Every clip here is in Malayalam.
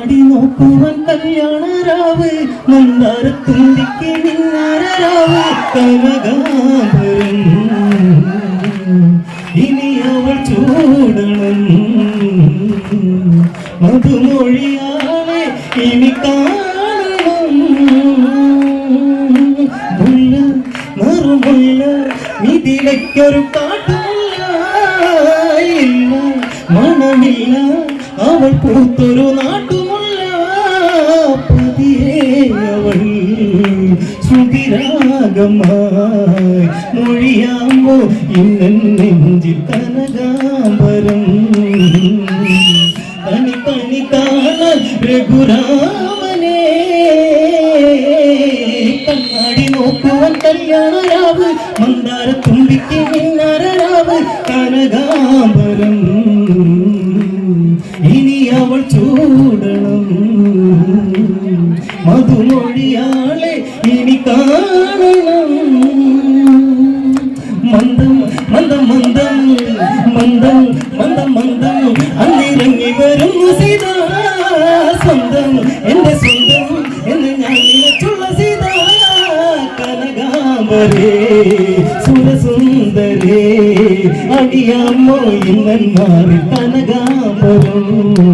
കണ്ണാടി നോക്കുവാൻ കല്യാണരാവ് മന്ദാരത്തുണ്ടിക്ക് നിന്നാരാവ് കനകാംബരം ഇനി അവൾ ചൂടണം. മധുമൊഴിയാളെ ഇനി കാണണം. ഇതിലൊരു കാട്ടില്ല. മണമില്ല. അവൾ പതിയെ അവൾ ശ്രുതിരാഗമായി മൊഴിയാമോ ഇന്നൻ നെഞ്ചിൽ കനകാംബരം? കണി കണി കാണാൻ രഘുരാമനെ കണ്ണാടി നോക്കുവൻ കല്യാണരാവ് മന്ദാര തുമ്പിക്ക് മിന്നാരരാവ് കനകാംബരം. ഇനി അവൾ ചൂടണം. மதுமொழியாலே இனி காணலாம். மந்தம் மந்தம் மந்தம் மந்தம் மந்தம் மந்தம் அன்னிறங்கி வரும் சீதா சொந்தம் எந்த சொந்தம்? என்ன ஞானிய சொல்ல சீதா. கனகாமரே சுரசுந்தரே அடியாமோ இன்னன் மாறி கனகாமரம்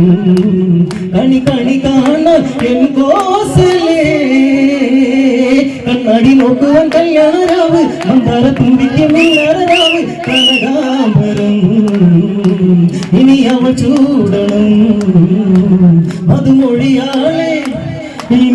അടി നോക്കുവാൻ കല്യാണരാവ് മന്ദാര തുമ്പിക്ക് മന്ദാരരാവ് ഇനി അവ ചൂടണം. അത് മൊഴിയാളെ ഇനി